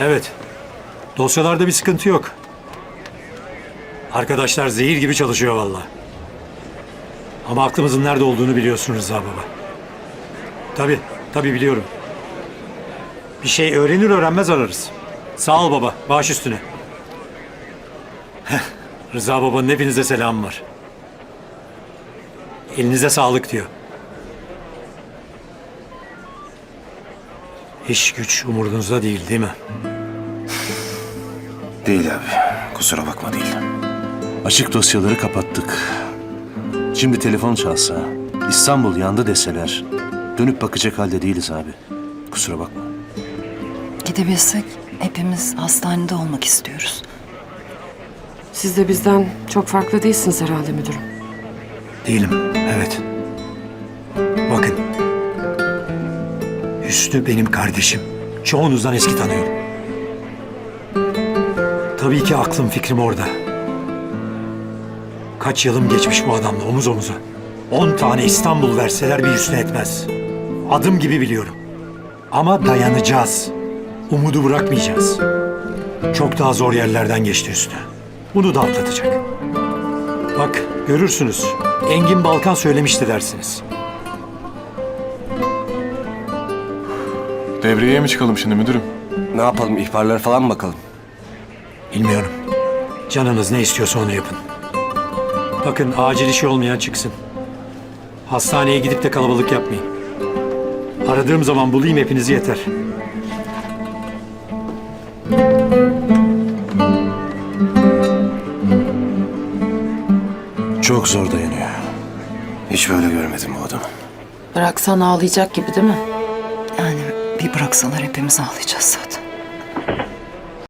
Evet. Dosyalarda bir sıkıntı yok. Arkadaşlar zehir gibi çalışıyor valla. Ama aklımızın nerede olduğunu biliyorsunuz Rıza Baba. Tabii, tabii biliyorum. Bir şey öğrenir öğrenmez ararız. Sağ ol baba, baş üstüne. Rıza Baba'nın hepinize selam var. Elinize sağlık diyor. İş güç umurunuzda değil değil mi? Değil abi. Kusura bakma değil. Açık dosyaları kapattık. Şimdi telefon çalsa, İstanbul yandı deseler, dönüp bakacak halde değiliz abi. Kusura bakma. Gidebilsek hepimiz hastanede olmak istiyoruz. Siz de bizden çok farklı değilsiniz herhalde müdürüm. Değilim, evet. Bakın. Hüsnü benim kardeşim. Çoğunuzdan eski tanıyorum. Tabii ki aklım fikrim orada. Kaç yılım geçmiş bu adamla omuz omuza. On tane İstanbul verseler bir Hüsnü etmez. Adım gibi biliyorum. Ama dayanacağız. Umudu bırakmayacağız. Çok daha zor yerlerden geçti Hüsnü. Bunu da atlatacak. Bak görürsünüz. Engin Balkan söylemişti dersiniz. Devreye mi çıkalım şimdi müdürüm? Ne yapalım? ihbarlara falan mı bakalım? Bilmiyorum. Canınız ne istiyorsa onu yapın. Bakın acil işi olmayan çıksın. Hastaneye gidip de kalabalık yapmayın. Aradığım zaman bulayım hepinizi yeter. Çok zor dayanıyor. Hiç böyle görmedim bu adamı. Bıraksan ağlayacak gibi değil mi? Yani bir bıraksalar hepimiz ağlayacağız zaten.